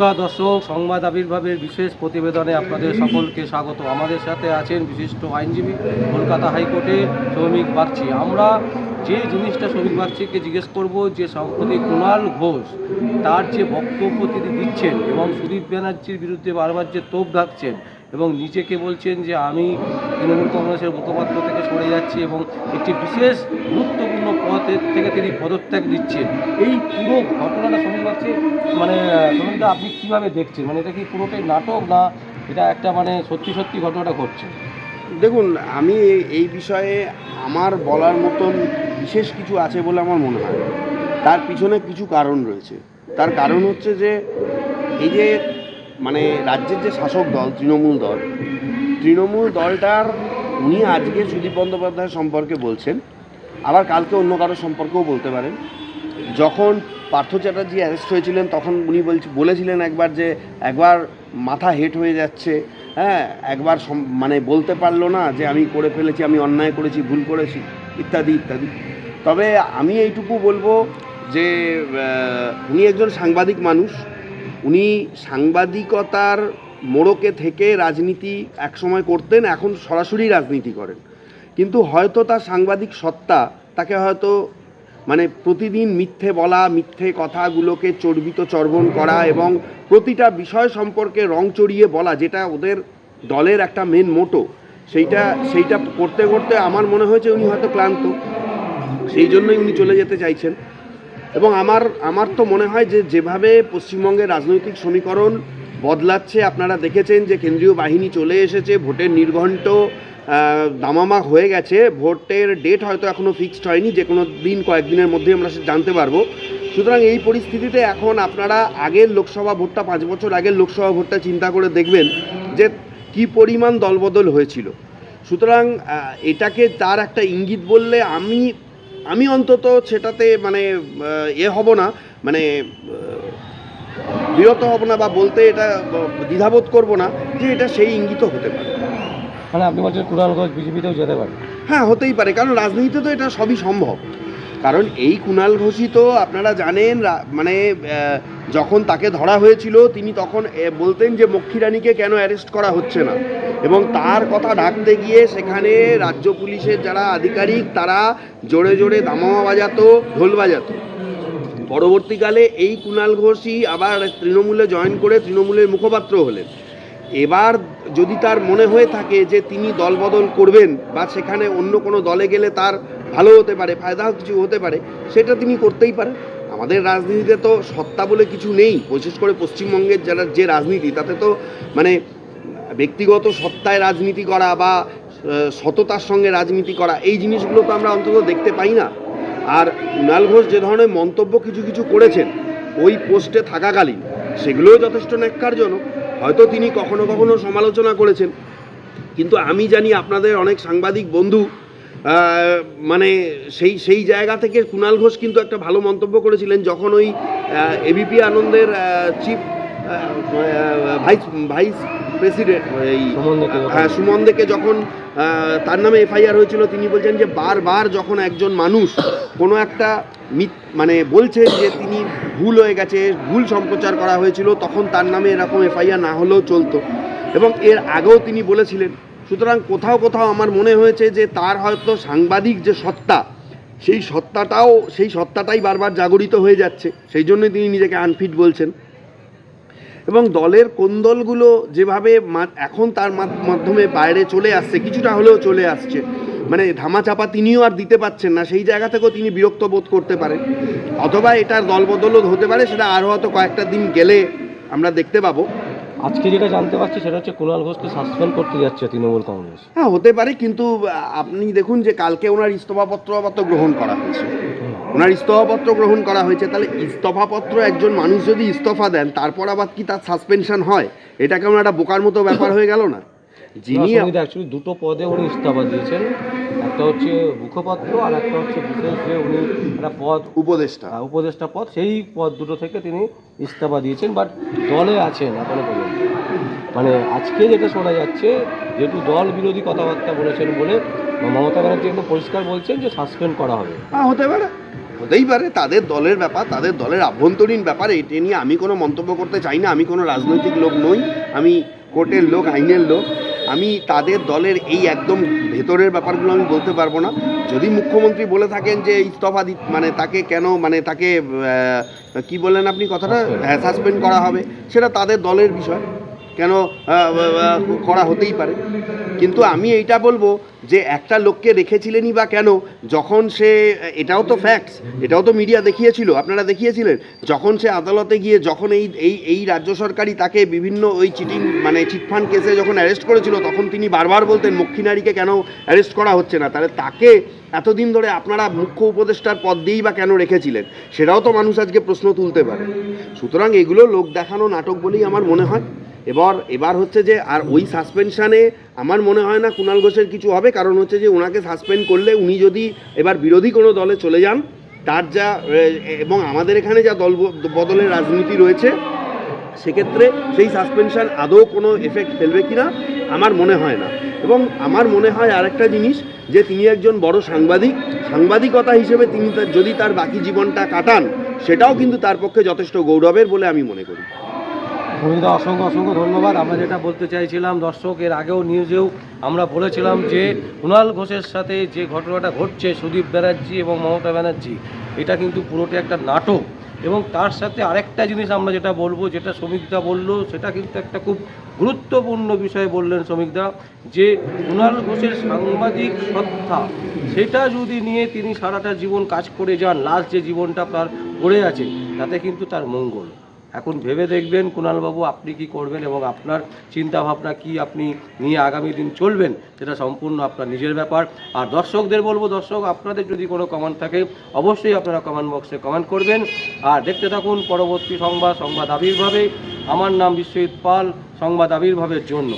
নমস্কার দর্শক সংবাদ আবির্ভাবের বিশেষ প্রতিবেদনে আপনাদের সকলকে স্বাগত। আমাদের সাথে আছেন বিশিষ্ট আইনজীবী, কলকাতা হাইকোর্টে শ্রমিক বাগচি। আমরা যে জিনিসটা শ্রমিক বাগচিকে জিজ্ঞেস করব, যে সম্প্রতি কুণাল ঘোষ তার যে বক্তব্য তিনি দিচ্ছেন এবং সুদীপ ব্যানার্জির বিরুদ্ধে বারবার যে তোপ ডাকছেন এবং নিজেকে বলছেন যে, আমি তৃণমূল কংগ্রেসের মুখপাত্র থেকে সরে যাচ্ছি এবং একটি বিশেষ গুরুত্বপূর্ণ পদের থেকে তিনি পদত্যাগ দিচ্ছেন। এই পুরো ঘটনাটা শ্রমিক বাগচি মানে শ্রমিকদা আপনি কীভাবে দেখছেন? মানে এটা কি পুরোটাই নাটক না এটা একটা মানে সত্যি সত্যি ঘটনাটা ঘটছে? দেখুন, আমি এই বিষয়ে আমার বলার মতন বিশেষ কিছু আছে বলে আমার মনে হয় তার পিছনে কিছু কারণ রয়েছে। তার কারণ হচ্ছে যে, এই যে মানে রাজ্যের যে শাসক দল, তৃণমূল দল তৃণমূল দলটার উনি আজকে সুদীপ বন্দ্যোপাধ্যায় সম্পর্কে বলছেন। আবার কালকে অন্য কারও সম্পর্কেও বলতে পারেন। যখন পার্থ চ্যাটার্জি অ্যারেস্ট হয়েছিলেন, তখন উনি বলছি, বলেছিলেন একবার যে একবার মাথা হেট হয়ে যাচ্ছে। হ্যাঁ একবার মানে বলতে পারল না যে আমি করে ফেলেছি, আমি অন্যায় করেছি, ভুল করেছি, ইত্যাদি ইত্যাদি। তবে আমি এইটুকু বলব যে উনি একজন সাংবাদিক মানুষ। উনি সাংবাদিকতার মোড়কে থেকে রাজনীতি একসময় করতেন, এখন সরাসরি রাজনীতি করেন। কিন্তু হয়তো তার সাংবাদিক সত্তা, তাকে হয়তো মানে প্রতিদিন মিথ্যে বলা, মিথ্যে কথাগুলোকে চর্বিত চর্বণ করা এবং প্রতিটা বিষয় সম্পর্কে রং চড়িয়ে বলা, যেটা ওদের দলের একটা মেন মোটো সেইটা সেইটা করতে করতে আমার মনে হয়েছে উনি হয়তো ক্লান্ত। সেই জন্যই উনি চলে যেতে চাইছেন। এবং আমার আমার তো মনে হয় যে যেভাবে পশ্চিমবঙ্গের রাজনৈতিক সমীকরণ বদলাচ্ছে। আপনারা দেখেছেন যে কেন্দ্রীয় বাহিনী চলে এসেছে, ভোটের নির্ঘণ্ট দামামা হয়ে গেছে। ভোটের ডেট হয়তো এখনও ফিক্সড হয়নি, যে কোনো দিন, কয়েকদিনের মধ্যেই আমরা সে জানতে পারব। সুতরাং এই পরিস্থিতিতে এখন আপনারা আগের লোকসভা ভোটটা, পাঁচ বছর আগের লোকসভা ভোটটা চিন্তা করে দেখবেন যে কি পরিমাণ দলবদল হয়েছিল। সুতরাং এটাকে তার একটা ইঙ্গিত বললে আমি আমি অন্তত সেটাতে মানে এ হব না। মানে বিরত হব না বা বলতে এটা দ্বিধাবোধ করব না যে এটা সেই ইঙ্গিত হতে পারে। মানে আপনি বলছেন কুণাল ঘোষ বিজেপিতেও যেতে পারে। হ্যাঁ হতেই পারে। কারণ রাজনীতিতে তো এটা সবই সম্ভব। কারণ এই কুণাল ঘোষই তো আপনারা জানেন মানে যখন তাকে ধরা হয়েছিল তিনি তখন বলতেন যে মক্ষী রানীকে কেন অ্যারেস্ট করা হচ্ছে না। এবং তার কথা ঢাকতে গিয়ে সেখানে রাজ্য পুলিশের যারা আধিকারিক তারা জোরে জোরে দামামা বাজাতো ঢোল বাজাতো। পরবর্তীকালে এই কুণাল ঘোষই আবার তৃণমূলে জয়েন করে তৃণমূলের মুখপাত্র হলেন। এবার যদি তার মনে হয়ে থাকে যে তিনি দলবদল করবেন বা সেখানে অন্য কোনো দলে গেলে তার ভালো হতে পারে ফায়দা কিছু হতে পারে, সেটা তিনি করতেই পারেন। আমাদের রাজনীতিতে তো সত্তা বলে কিছু নেই, বিশেষ করে পশ্চিমবঙ্গের যারা যে রাজনীতি, তাতে তো মানে ব্যক্তিগত সত্তায় রাজনীতি করা বা সততার সঙ্গে রাজনীতি করা, এই জিনিসগুলো তো আমরা অন্তত দেখতে পাই না। কুণাল ঘোষ যে ধরনের মন্তব্য কিছু কিছু করেছেন ওই পোস্টে থাকাকালীন সেগুলোও যথেষ্ট ন্যাক্কারজনক। হয়তো তিনি কখনো কখনো সমালোচনা করেছেন। কিন্তু আমি জানি আপনাদের অনেক সাংবাদিক বন্ধু মানে সেই সেই জায়গা থেকে কুণাল ঘোষ কিন্তু একটা ভালো মন্তব্য করেছিলেন যখন ওই এবিপি আনন্দের চিফ ভাইস ভাইস প্রেসিডেন্ট এই হ্যাঁ যখন তার নামে এফআইআর হয়েছিল। তিনি বলছেন যে বারবার যখন একজন মানুষ কোনো একটা মানে বলছে যে তিনি ভুল হয়ে গেছে, ভুল সম্প্রচার করা হয়েছিল, তখন তার নামে এরকম এফআইআর না হলেও চলতো। এবং এর আগেও তিনি বলেছিলেন, সুতরাং কোথাও কোথাও আমার মনে হয়েছে যে তার হয়তো সাংবাদিক যে সত্তা, সেই সত্তাটাও সেই সত্তাটাই বারবার জাগরিত হয়ে যাচ্ছে। সেই জন্যই তিনি নিজেকে আনফিট বলছেন। এবং দলের কোন দলগুলো যেভাবে এখন তার মাধ- মাধ্যমে বাইরে চলে আসছে কিছুটা হলেও চলে আসছে। মানে ধামাচাপা তিনিও আর দিতে পারছেন না সেই জায়গা থেকেও তিনি বিরক্ত বোধ করতে পারেন। অথবা এটার দলবদলও হতে পারে সেটা আরও হয়তো কয়েকটা দিন গেলে আমরা দেখতে পাবো। আজকে যেটা জানতে পারছি সেটা হচ্ছে কুণাল ঘোষকে সাসপেন্ড করতে যাচ্ছে তৃণমূল কংগ্রেস। হ্যাঁ হতে পারে কিন্তু আপনি দেখুন যে কালকে ওনার ইস্তফাপত্র গ্রহণ করা হয়েছে। ওনার ইস্তফাপত্র গ্রহণ করা হয়েছে তাহলে ইস্তফাপত্র একজন মানুষ যদি ইস্তফা দেন তারপর আবার কি তার সাসপেনশন হয়? এটা কেমন একটা বোকার মতো ব্যাপার হয়ে গেল না? যিনি অ্যাকচুয়ালি দুটো পদে উনি ইস্তফা দিয়েছেন। একটা হচ্ছে মুখপাত্র আর একটা হচ্ছে বিশেষ যে উনি একটা পদ উপদেষ্টা। উপদেষ্টা পদ। সেই পদ দুটো থেকে তিনি ইস্তফা দিয়েছেন বাট দলে আছেন এখনও পর্যন্ত মানে আজকে যেটা শোনা যাচ্ছে যেহেতু দল বিরোধী কথাবার্তা বলেছেন বলে মমতা ব্যানার্জি একদম পরিষ্কার বলছেন যে সাসপেন্ড করা হবে। হ্যাঁ হতে পারে। হতেই পারে তাদের দলের ব্যাপার তাদের দলের আভ্যন্তরীণ ব্যাপার এটা নিয়ে আমি কোনো মন্তব্য করতে চাই না আমি কোনো রাজনৈতিক লোক নই আমি কোর্টের লোক আইনের লোক আমি তাদের দলের এই একদম ভেতরের ব্যাপারগুলো আমি বলতে পারব না। যদি মুখ্যমন্ত্রী বলে থাকেন যে ইস্তফা দি মানে তাকে কেন মানে তাকে কি বললেন আপনি কথাটা? হ্যাঁ সাসপেন্ড করা হবে সেটা তাদের দলের বিষয়। কেন করা হতেই পারে। কিন্তু আমি এইটা বলব যে একটা লোককে রেখেছিলেনই বা কেন, যখন সে, এটাও তো ফ্যাক্টস এটাও তো মিডিয়া দেখিয়েছিল, আপনারা দেখিয়েছিলেন, যখন সে আদালতে গিয়ে যখন এই এই এই রাজ্য সরকারই তাকে বিভিন্ন ওই চিটিং মানে চিটফান্ড কেসে যখন অ্যারেস্ট করেছিল, তখন তিনি বারবার বলতেন মক্ষিনারীকে কেন অ্যারেস্ট করা হচ্ছে না? তাহলে তাকে এতদিন ধরে আপনারা মুখ্য উপদেষ্টার পদ দিয়েই বা কেন রেখেছিলেন? সেটাও তো মানুষ আজকে প্রশ্ন তুলতে পারে। সুতরাং এগুলো লোক দেখানো নাটক বলেই আমার মনে হয়। এবার এবার হচ্ছে যে, আর ওই সাসপেনশানে আমার মনে হয় না কুণাল ঘোষের কিছু হবে, কারণ হচ্ছে যে ওনাকে সাসপেন্ড করলে উনি যদি এবার বিরোধী কোনো দলে চলে যান, তার যা এবং আমাদের এখানে যা দল বদলের রাজনীতি রয়েছে, সেক্ষেত্রে সেই সাসপেনশান আদৌ কোনো এফেক্ট ফেলবে কিনা, আমার মনে হয় না। এবং আমার মনে হয় আরেকটা জিনিস, যে তিনি একজন বড় সাংবাদিক, সাংবাদিকতা হিসেবে তিনি তার যদি তার বাকি জীবনটা কাটান, সেটাও কিন্তু তার পক্ষে যথেষ্ট গৌরবের বলে আমি মনে করি। সুমিতা অসংখ্য অসংখ্য ধন্যবাদ। আমরা যেটা বলতে চাইছিলাম, দর্শক, এর আগেও নিউজেও আমরা বলেছিলাম যে কুণাল ঘোষের সাথে যে ঘটনাটা ঘটছে, সুদীপ ব্যানার্জি এবং মমতা ব্যানার্জি, এটা কিন্তু পুরোটি একটা নাটক। এবং তার সাথে আরেকটা জিনিস আমরা যেটা বলব, যেটা শ্রমিকদা বলল, সেটা কিন্তু একটা খুব গুরুত্বপূর্ণ বিষয় বললেন শ্রমিকদা যে কুণাল ঘোষের সাংবাদিক সত্তা, সেটা যদি নিয়ে তিনি সারাটা জীবন কাজ করে যান, লাস্ট যে জীবনটা তার পড়ে আছে, তাতে কিন্তু তার মঙ্গল। এখন ভেবে দেখবেন কুণালবাবু, আপনি কি করবেন এবং আপনার চিন্তা ভাবনা কি আপনি নিয়ে আগামী দিন চলবেন, সেটা সম্পূর্ণ আপনার নিজের ব্যাপার। আর দর্শকদের বলব, দর্শক, আপনাদের যদি কোনো কমেন্ট থাকে, অবশ্যই আপনারা কমেন্ট বক্সে কমেন্ট করবেন। আর দেখতে থাকুন পরবর্তী সংবাদ সংবাদ আবির্ভাবে। আমার নাম বিশ্বজিৎ পাল, সংবাদ আবির্ভাবের জন্য।